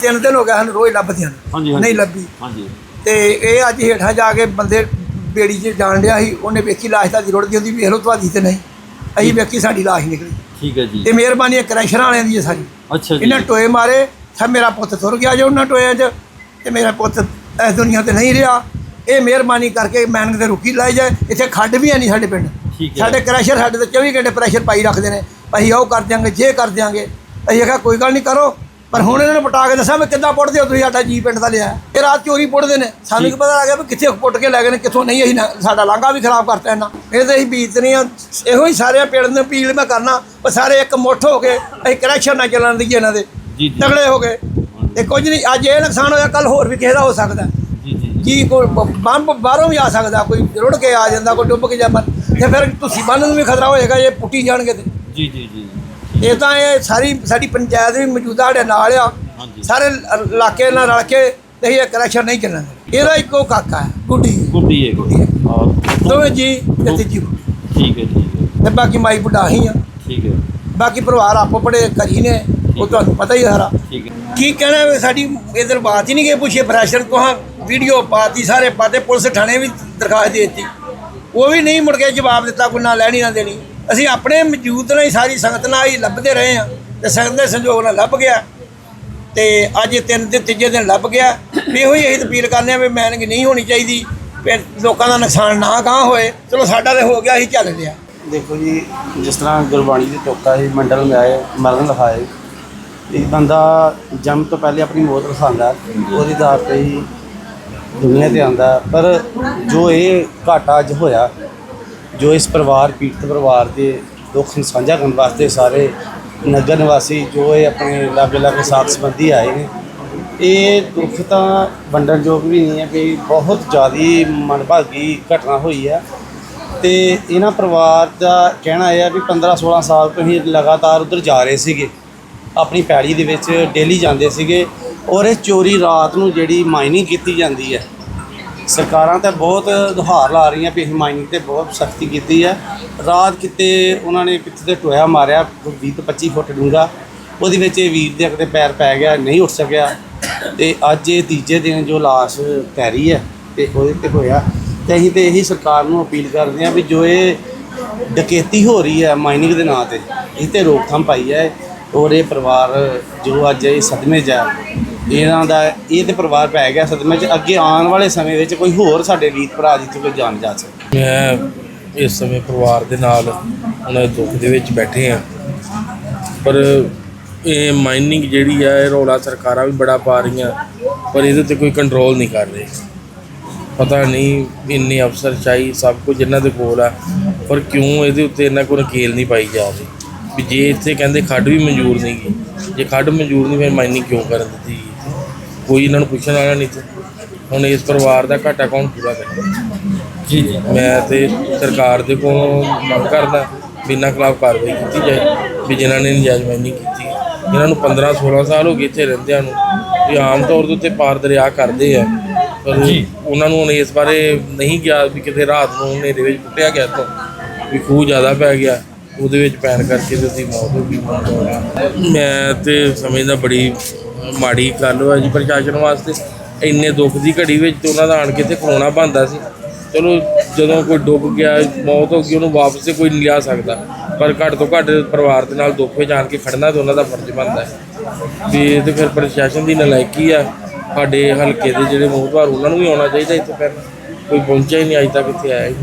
ਤਿੰਨ ਦਿਨ ਹੋ ਗਏ ਹਨ ਰੋਜ਼ ਲੱਭਦੀਆਂ ਨੇ। ਹਾਂਜੀ, ਹਾਂਜੀ। ਨਹੀਂ ਲੱਭੀ। ਹਾਂਜੀ। ਤੇ ਇਹ ਅੱਜ ਹੇਠਾਂ ਜਾ ਕੇ ਬੰਦੇ ਬੇੜੀ 'ਚ ਜਾਣ ਡਿਆ ਸੀ ਉਹਨੇ ਵੇਖੀ ਲਾਸ਼ ਤਾਂ ਰੁੜਦੀ ਹੁੰਦੀ ਵੇਖ ਲਓ ਤੁਹਾਡੀ ਤੇ ਨਹੀਂ। ਅਸੀਂ ਵੇਖੀ ਸਾਡੀ ਲਾਸ਼ ਨਿਕਲੀ। ਠੀਕ ਹੈ ਜੀ। ਤੇ ਮਿਹਰਬਾਨੀ ਇਹ ਕ੍ਰੈਸ਼ਰਾਂ ਵਾਲਿਆਂ ਦੀ ਹੈ ਸਾਰੀ। ਅੱਛਾ ਜੀ। ਇਹਨਾਂ ਟੋਏ ਮਾਰੇ ਤਾਂ ਮੇਰਾ ਪੁੱਤ ਤੁਰ ਗਿਆ ਜੋ ਉਹਨਾਂ ਟੋਇਆਂ 'ਚ ਤੇ ਮੇਰਾ ਪੁੱਤ ਇਸ ਦੁਨੀਆ ਤੇ ਨਹੀਂ ਰਿਹਾ। ਇਹ ਮਿਹਰਬਾਨੀ ਕਰਕੇ ਮੈਨਕ ਤੇ ਰੁਕੀ ਲਾਈ ਜਾਏ। ਇੱਥੇ ਖੱਡ ਵੀ ਹੈ ਨਹੀਂ ਸਾਡੇ ਪਿੰਡ। ਠੀਕ ਹੈ। ਸਾਡੇ ਕ੍ਰੈਸ਼ਰ ਸਾਡੇ ਤੇ 24 ਘੰਟੇ ਪ੍ਰੈਸ਼ਰ ਪਾਈ ਰੱਖਦੇ ਨੇ। ਅਸੀਂ ਉਹ ਕਰ ਦਿਆਂਗੇ ਜੇ ਕਰ ਦਿਆਂਗੇ। ਅਸੀਂ ਕਿਹਾ ਕੋਈ ਗੱਲ ਨਹੀਂ ਕਰੋ। ਪਰ ਹੁਣ ਇਹਨਾਂ ਨੂੰ ਪਟਾ ਕੇ ਦੱਸਾਂ ਵੀ ਕਿੱਦਾਂ ਪੁੱਟਦੇ ਹੋ ਤੁਸੀਂ ਸਾਡਾ ਜੀ ਪਿੰਡ ਦਾ ਲਿਆ। ਇਹ ਰਾਤ ਚੋਰੀ ਪੁੱਟਦੇ ਨੇ। ਸਾਨੂੰ ਕੀ ਪਤਾ ਲੱਗ ਗਿਆ ਵੀ ਕਿੱਥੇ ਪੁੱਟ ਕੇ ਲੈ ਗਏ ਨੇ ਕਿੱਥੋਂ ਨਹੀਂ ਅਸੀਂ ਸਾਡਾ ਲਾਂਘਾ ਵੀ ਖਰਾਬ ਕਰਤਾ ਇਹਨਾਂ। ਇਹ ਤੇ ਅਸੀਂ ਬੀਤ ਨਹੀਂ ਆ ਇਹੋ ਹੀ ਸਾਰੇ ਪਿੰਡ ਨੂੰ ਅਪੀਲ ਮੈਂ ਕਰਨਾ ਪਰ ਸਾਰੇ ਇੱਕ ਮੁੱਠ ਹੋ ਕੇ ਅਸੀਂ ਕ੍ਰੈਸ਼ਰ ਨਾ ਚੱਲਣ ਦਈਏ ਇਹਨਾਂ ਦੇ। ਜੀ ਜੀ। ਤਗੜੇ ਹੋ ਗਏ ਤੇ ਕੁਝ ਨਹੀਂ ਅੱਜ ਇਹ ਨੁਕਸਾਨ ਹੋਇਆ ਕੱਲ ਹੋਰ ਵੀ ਕਿਸੇ ਦਾ ਹੋ ਸਕਦਾ। ਜੀ ਕੋਈ ਬੰਬ ਬਾਹਰੋਂ ਵੀ ਆ ਸਕਦਾ ਕੋਈ ਰੁੜ ਕੇ ਆ ਜਾਂਦਾ ਕੋਈ ਡੁੱਬ ਕੇ ਜਾਂਦਾ। ਤੇ ਫਿਰ ਤੁਸੀਂ ਬੰਨ ਨੂੰ ਵੀ ਖਤਰਾ ਹੋਏਗਾ ਜੇ ਪੁੱਟੀ ਜਾਣਗੇ ਤੇ। ਜੀ ਜੀ ਜੀ। ਇਹ ਤਾਂ ਇਹ ਸਾਰੀ ਸਾਡੀ ਪੰਚਾਇਤ ਵੀ ਮੌਜੂਦਾ ਸਾਡੇ ਨਾਲ ਆ। ਸਾਰੇ ਇਲਾਕੇ ਨਾਲ ਰਲ ਕੇ ਤੇ ਇਹ ਕਲੈਕਸ਼ਨ ਨਹੀਂ ਚੱਲਣ। ਇਹਦਾ ਇੱਕੋ ਕਾਕਾ ਹੈ ਗੁੱਡੀ। ਗੁੱਡੀ ਹੈ ਗੁੱਡੀ ਦੋਵੇਂ ਜੀ ਤੇ ਤੀਜੀ। ਠੀਕ ਹੈ ਠੀਕ ਹੈ। ਤੇ ਬਾਕੀ ਮਾਈ ਬੁੱਢਾ ਹੀ ਆ। ਠੀਕ ਹੈ। ਬਾਕੀ ਪਰਿਵਾਰ ਆਪੋ ਬੜੇ ਘਰੀ ਨੇ ਉਹ ਤੁਹਾਨੂੰ ਪਤਾ ਹੀ ਸਾਰਾ। ਕੀ ਕਹਿਣਾ ਵੀ ਸਾਡੀ ਇਧਰ ਬਾਤ ਹੀ ਨਹੀਂ ਗਈ ਪੁੱਛੇ ਪ੍ਰੈਸ਼ਰ ਕੋਹਾਂ ਵੀਡੀਓ ਪਾਤੀ ਸਾਰੇ ਪਾਤੇ ਪੁਲਿਸ ਥਾਣੇ ਵੀ ਦਰਖਾਸਤ ਦੇ ਦਿੱਤੀ। ਉਹ ਵੀ ਨਹੀਂ ਮੁੜ ਕੇ ਜਵਾਬ ਦਿੱਤਾ ਕੋਈ ਨਾ ਲੈਣੀ ਨਾ ਦੇਣੀ। ਅਸੀਂ ਆਪਣੇ ਮੌਜੂਦ ਨਾਲ ਹੀ ਸਾਰੀ ਸੰਗਤ ਨਾਲ ਹੀ ਲੱਭਦੇ ਰਹੇ ਆ ਤੇ ਸੰਗਤ ਦੇ ਸੰਯੋਗ ਨਾਲ ਲੱਭ ਗਿਆ। ਤੇ ਅੱਜ ਤਿੰਨ ਦਿਨ, ਤੀਜੇ ਦਿਨ ਲੱਭ ਗਿਆ। ਵੀ ਇਹੋ ਹੀ ਅਸੀਂ ਅਪੀਲ ਕਰਨੇ ਆ ਵੀ ਮੈਨਿੰਗ ਨਹੀਂ ਹੋਣੀ ਚਾਹੀਦੀ ਲੋਕਾਂ ਦਾ ਨੁਕਸਾਨ ਨਾ ਗਾਂ ਹੋਏ। ਚਲੋ ਸਾਡਾ ਤੇ ਹੋ ਗਿਆ, ਅਸੀਂ ਚੱਲ ਲਿਆ ਦੇਖੋ ਜੀ, ਜਿਸ ਤਰ੍ਹਾਂ ਗੁਰਬਾਣੀ ਦੀ ਟੋਕਾ ਹੀ ਮੰਡਲ में ਆਏ ਮਰਨ ਲਿਖਾਏ ਇੱਕ ਬੰਦਾ ਜੰਮ ਤੋਂ ਪਹਿਲੇ ਆਪਣੀ ਮੌਤ ਰਸਾਂਦਾ ਉਹਦੀ ਆਧਾਰ ਤੇ ਹੀ ਦੁਨੀਆ ਤੇ ਆਂਦਾ ਪਰ ਜੋ ਇਹ ਘਾਟਾ ਅੱਜ ਹੋਇਆ ਜੋ ਇਸ ਪਰਿਵਾਰ, ਪੀੜਤ ਪਰਿਵਾਰ ਦੇ ਦੁੱਖ ਨੂੰ ਸਾਂਝਾ ਕਰਨ ਵਾਸਤੇ ਸਾਰੇ ਨਗਰ ਨਿਵਾਸੀ, ਜੋ ਇਹ ਆਪਣੇ ਲਾਗੇ ਲਾਗੇ ਸਾਥ ਸੰਬੰਧੀ ਆਏ ਨੇ, ਇਹ ਦੁੱਖ ਤਾਂ ਵੰਡਣਯੋਗ ਵੀ ਨਹੀਂ ਹੈ ਵੀ ਬਹੁਤ ਜ਼ਿਆਦੀ ਮਨਭਾਗੀ ਘਟਨਾ ਹੋਈ ਹੈ। ਤੇ ਇਹਨਾਂ ਪਰਿਵਾਰ ਦਾ ਕਹਿਣਾ ਇਹ ਹੈ ਵੀ 15 16 ਸਾਲ ਤੋਂ ਹੀ ਲਗਾਤਾਰ ਉਧਰ ਜਾ ਰਹੇ ਸੀਗੇ। ਆਪਣੀ ਪੈੜੀ ਦੇ ਵਿੱਚ ਡੇਲੀ ਜਾਂਦੇ ਸੀਗੇ ਔਰ ਇਹ ਚੋਰੀ ਰਾਤ ਨੂੰ ਜਿਹੜੀ ਮਾਈਨਿੰਗ ਕੀਤੀ ਜਾਂਦੀ ਹੈ ਸਰਕਾਰਾਂ ਤਾਂ ਬਹੁਤ ਦੁਹਾਰ ਲਾ ਰਹੀਆਂ ਵੀ ਅਸੀਂ ਮਾਈਨਿੰਗ ਤੇ ਬਹੁਤ ਸਖਤੀ ਕੀਤੀ ਹੈ ਰਾਤ ਕਿਤੇ ਉਹਨਾਂ ਨੇ ਕਿਤੇ ਤੇ ਟੋਇਆ ਮਾਰਿਆ ਕੋਈ 20 ਤੋਂ 25 ਫੁੱਟ ਡੂੰਘਾ। ਉਹਦੇ ਵਿੱਚ ਇਹ ਵੀਰ ਦੇ ਕਿਤੇ ਪੈਰ ਪੈ ਗਿਆ, ਨਹੀਂ ਉੱਠ ਸਕਿਆ। ਤੇ ਅੱਜ ਇਹ ਤੀਜੇ ਦਿਨ ਜੋ ਲਾਸ਼ ਤੈਰੀ ਹੈ ਤੇ ਉਹਦੇ ਤੇ ਹੋਇਆ। ਤੇ ਅਸੀਂ ਤੇ ਇਹੀ ਸਰਕਾਰ ਨੂੰ ਅਪੀਲ ਕਰਦੇ ਹਾਂ ਵੀ ਜੋ ਇਹ ਡਕੈਤੀ ਹੋ ਰਹੀ ਹੈ ਮਾਈਨਿੰਗ ਦੇ ਨਾਂ ਤੇ ਇਹ ਤੇ ਰੋਕਥਾਮ ਪਾਈ ਹੈ ਔਰ ਇਹ ਪਰਿਵਾਰ ਜੋ ਅੱਜ ਇਹ ਸਦਮੇ 'ਚ ਹੈ ਇਹਨਾਂ ਦਾ ਇਹ ਤੇ ਪਰਿਵਾਰ ਪੈ ਗਿਆ ਸਦਮੇ 'ਚ ਅੱਗੇ ਆਉਣ ਵਾਲੇ ਸਮੇਂ ਵਿੱਚ ਕੋਈ ਹੋਰ ਸਾਡੇ ਵੀਰ ਭਰਾ ਜਿੱਥੇ ਕੋਈ ਜਾਣ ਜਾ ਸਕੇ। ਮੈਂ ਇਸ ਸਮੇਂ ਪਰਿਵਾਰ ਦੇ ਨਾਲ ਉਹਨਾਂ ਦੇ ਦੁੱਖ ਦੇ ਵਿੱਚ ਬੈਠੇ ਆ ਪਰ ਇਹ ਮਾਈਨਿੰਗ ਜਿਹੜੀ ਆ, ਇਹ ਰੌਲਾ ਸਰਕਾਰਾਂ ਵੀ ਬੜਾ ਪਾ ਰਹੀਆਂ, ਪਰ ਇਹਦੇ ਤੇ ਕੋਈ ਕੰਟਰੋਲ ਨਹੀਂ ਕਰ ਰਹੇ। ਪਤਾ ਨਹੀਂ ਇੰਨੇ ਅਫਸਰ ਚਾਹੀ ਸਭ ਕੁਝ ਇਹਨਾਂ ਦੇ ਕੋਲ ਆ, ਪਰ ਕਿਉਂ ਇਹਦੇ ਉੱਤੇ ਇਹਨਾਂ ਕੋਲ ਨਕੇਲ ਨਹੀਂ ਪਾਈ ਜਾ ਰਹੀ? ਵੀ ਜੇ ਇੱਥੇ ਕਹਿੰਦੇ ਖੱਡ ਵੀ ਮਨਜ਼ੂਰ ਨਹੀਂ ਗੀ ਜੇ ਖੱਡ ਮਨਜ਼ੂਰ ਨਹੀਂ ਫਿਰ ਮਾਈਨਿੰਗ ਕਿਉਂ ਕਰਨ ਦਿੱਤੀ? ਗਈ ਕੋਈ ਇਹਨਾਂ ਨੂੰ ਪੁੱਛਣ ਵਾਲਾ ਨਹੀਂ ਤੇ ਹੁਣ ਇਸ ਪਰਿਵਾਰ ਦਾ ਘਾਟਾ ਕੌਣ ਪੂਰਾ ਕਰੇਗਾ ਜੀ ਜੀ। ਮੈਂ ਤੇ ਸਰਕਾਰ ਦੇ ਕੋਲੋਂ ਮੰਗ ਕਰਦਾ ਵੀ ਇਹਨਾਂ ਖਿਲਾਫ ਕਾਰਵਾਈ ਕੀਤੀ ਜਾਏ ਵੀ ਜਿਨ੍ਹਾਂ ਨੇ ਨਜਾਇਜ਼ ਮਾਈਨਿੰਗ ਕੀਤੀ। ਇਹਨਾਂ ਨੂੰ 15 16 ਸਾਲ ਹੋ ਗਏ ਇੱਥੇ ਰਹਿੰਦਿਆਂ ਨੂੰ ਵੀ ਆਮ ਤੌਰ ਦੇ ਉੱਤੇ ਪਾਰ ਦਰਿਆ ਕਰਦੇ ਆ। ਪਰ ਉਹਨਾਂ ਨੂੰ ਹੁਣ ਇਸ ਬਾਰੇ ਨਹੀਂ ਗਿਆ ਵੀ ਕਿਤੇ ਰਾਤ ਨੂੰ ਹਨੇਰੇ ਵਿੱਚ ਕੁੱਟਿਆ ਗਿਆ ਤੋਂ ਵੀ ਖੂਹ ਜ਼ਿਆਦਾ ਪੈ ਗਿਆ। ਉਹਦੇ ਵਿੱਚ ਪੈਣ ਕਰਕੇ ਤੇ ਉਹਦੀ ਮੌਤ ਹੋ ਗਈ। ਮੈਂ ਤੇ ਸਮਝਦਾ ਬੜੀ ਮਾੜੀ ਗੱਲ ਹੋਇਆ ਜੀ ਪ੍ਰਸ਼ਾਸਨ ਵਾਸਤੇ। ਇੰਨੇ ਦੁੱਖ ਦੀ ਘੜੀ ਵਿੱਚ ਤੇ ਉਹਨਾਂ ਦਾ ਆਣ ਕੇ ਤੇ ਖਲੋਣਾ ਬੰਦਾ ਸੀ। ਚਲੋ ਜਦੋਂ ਕੋਈ ਡੁੱਬ ਗਿਆ, ਮੌਤ ਹੋ ਗਈ, ਉਹਨੂੰ ਵਾਪਸ ਤੇ ਕੋਈ ਨਹੀਂ ਲਿਆ ਸਕਦਾ। ਪਰ ਘੱਟ ਤੋਂ ਘੱਟ ਪਰਿਵਾਰ ਦੇ ਨਾਲ ਦੁੱਖ ਵਿੱਚ ਆਣ ਕੇ ਖੜਨਾ ਤੇ ਉਹਨਾਂ ਦਾ ਫਰਜ਼ ਬਣਦਾ ਹੈ। ਵੀ ਇਹ ਤੇ ਫਿਰ ਪ੍ਰਸ਼ਾਸਨ ਦੀ ਨਲਾਇਕੀ ਆ। ਸਾਡੇ ਹਲਕੇ ਦੇ ਜਿਹੜੇ ਮੋਹਤਵਾਰ, ਉਹਨਾਂ ਨੂੰ ਵੀ ਆਉਣਾ ਚਾਹੀਦਾ ਇੱਥੇ ਫਿਰ। ਕੋਈ ਪਹੁੰਚਿਆ ਹੀ ਨਹੀਂ ਅਜੇ ਤੱਕ ਇੱਥੇ ਆਇਆ ਹੀ